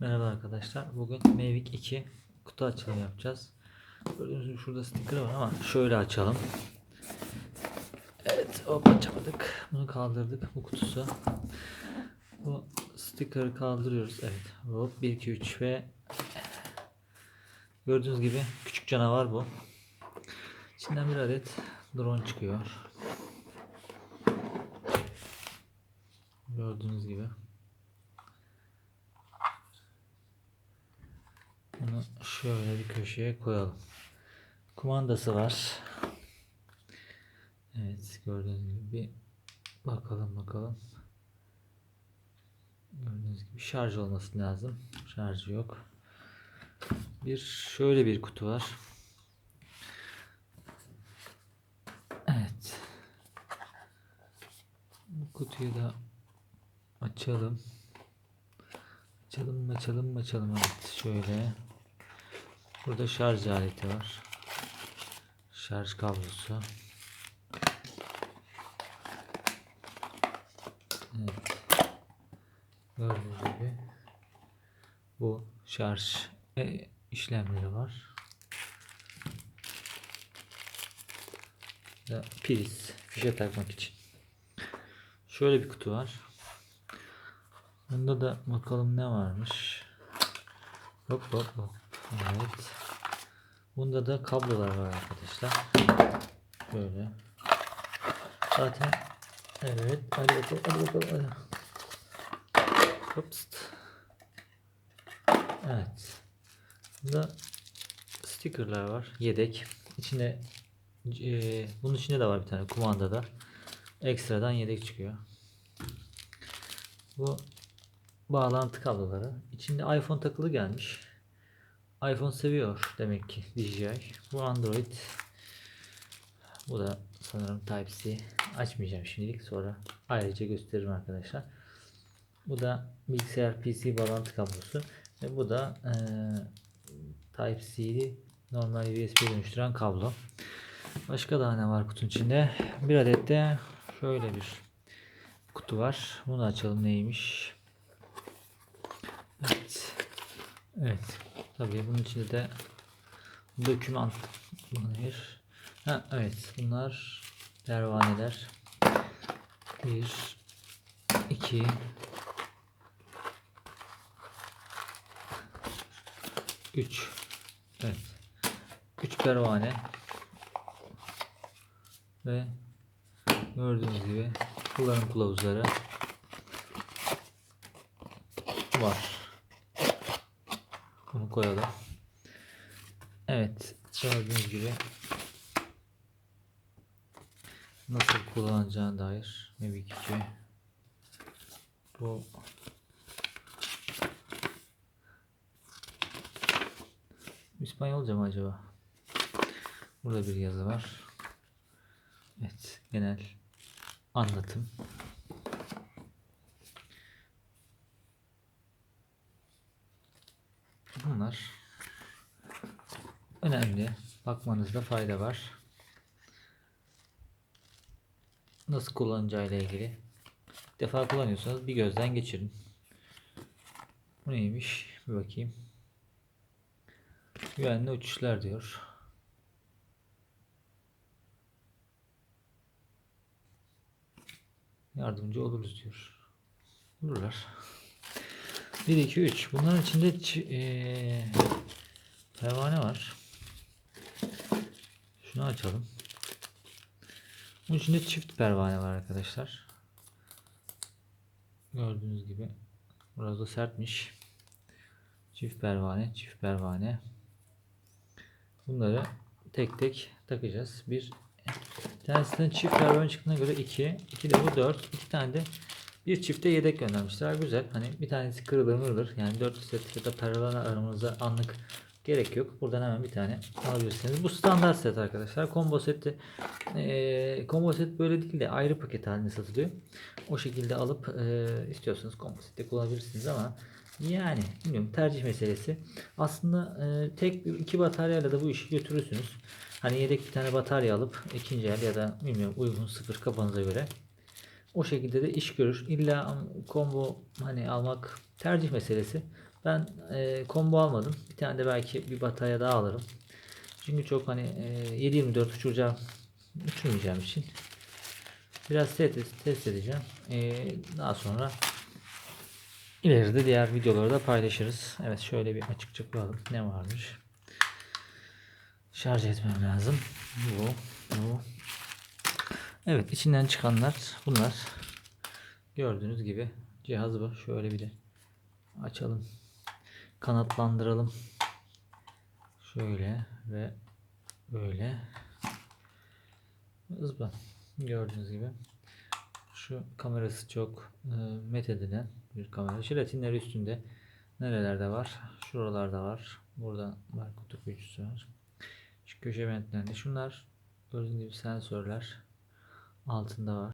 Merhaba arkadaşlar. Bugün Mavic 2 kutu açılımı yapacağız. Gördüğünüz gibi şurada sticker var ama şöyle açalım. Evet, hop açamadık. Bunu kaldırdık. Bu kutusu. Bu sticker'ı kaldırıyoruz. Evet. Hop 1 2 3 ve gördüğünüz gibi küçük canavar bu. İçinden bir adet drone çıkıyor. Gördüğünüz gibi. Bunu şöyle bir köşeye koyalım. Kumandası var. Evet gördüğünüz gibi bir bakalım bakalım. Gördüğünüz gibi şarj olması lazım. Şarjı yok. Bir şöyle bir kutu var. Evet. Bu kutuyu da açalım. Açalım açalım açalım evet şöyle. Burada şarj aleti var. Şarj kablosu. Evet. Gördüğünüz gibi bu şarj e, işlemleri var. Ve priz fişe takmak için. Şöyle bir kutu var. Bunda da bakalım ne varmış. Hop hop hop. Evet. Bunda da kablolar var arkadaşlar. Böyle. Zaten evet. Hadi bakalım. Hadi bakalım. Hadi. Hops. Evet. Bunda stickerlar var. Yedek. İçine e, bunun içinde de var bir tane kumandada. Ekstradan yedek çıkıyor. Bu bağlantı kabloları. İçinde iPhone takılı gelmiş. iPhone seviyor demek ki DJI. Bu Android. Bu da sanırım Type-C. Açmayacağım şimdilik sonra ayrıca gösteririm arkadaşlar. Bu da bilgisayar PC bağlantı kablosu. Ve bu da e, Type-C'li normal USB dönüştüren kablo. Başka daha ne var kutunun içinde? Bir adet de şöyle bir kutu var. Bunu açalım neymiş? Evet. Evet. Tabii bunun içinde de doküman bir. Ha, evet. Bunlar pervaneler. Bir, iki, üç. Evet. Üç pervane. Ve gördüğünüz gibi kullanım kılavuzları var. Bunu koyalım. Evet. Gördüğünüz gibi nasıl kullanacağına dair Mavic 2 bu İspanyolca mı acaba? Burada bir yazı var. Evet, genel anlatım. Bunlar önemli. Bakmanızda fayda var. Nasıl kullanacağıyla ilgili. Bir defa kullanıyorsanız bir gözden geçirin. Bu neymiş? Bir bakayım. Güvenli uçuşlar diyor. Yardımcı oluruz diyor. Olurlar. 1, 2, 3. Bunların içinde eee, pervane var. Şunu açalım. Bunun içinde çift pervane var arkadaşlar. Gördüğünüz gibi. Biraz da sertmiş. Çift pervane, çift pervane. Bunları tek tek takacağız. Bir tanesinden çift pervane çıktığına göre 2. 2 de bu 4. 2 tane de bir çifte yedek göndermişler. Güzel. Hani bir tanesi kırılır mırılır. Yani 4 set ya da pervane aramızda anlık gerek yok. Buradan hemen bir tane alabilirsiniz. Bu standart set arkadaşlar. Combo seti e, combo set böyle değil de ayrı paket halinde satılıyor. O şekilde alıp e, istiyorsanız combo sette kullanabilirsiniz ama yani bilmiyorum tercih meselesi. Aslında e, tek bir iki bataryayla da bu işi götürürsünüz. Hani yedek bir tane batarya alıp ikinci el ya da bilmiyorum uygun sıfır kafanıza göre o şekilde de iş görür. İlla combo hani almak tercih meselesi. Ben e, combo almadım. Bir tane de belki bir batarya daha alırım. Çünkü çok hani e, 7.24 uçuracağım, uçurmayacağım için biraz test, test edeceğim. E, daha sonra ileride diğer videoları da paylaşırız. Evet şöyle bir açıkça koyalım. Ne varmış? Şarj etmem lazım. Bu. Evet içinden çıkanlar bunlar. Gördüğünüz gibi cihaz bu. Şöyle bir de açalım. Kanatlandıralım. Şöyle ve böyle. Hızlı. Gördüğünüz gibi. Şu kamerası çok e, methedilen bir kamera. Jelatinler üstünde nerelerde var? Şuralarda var. Burada kutup ölçüsü var. Şu köşe ventlerinde. Şunlar gördüğünüz gibi sensörler altında var.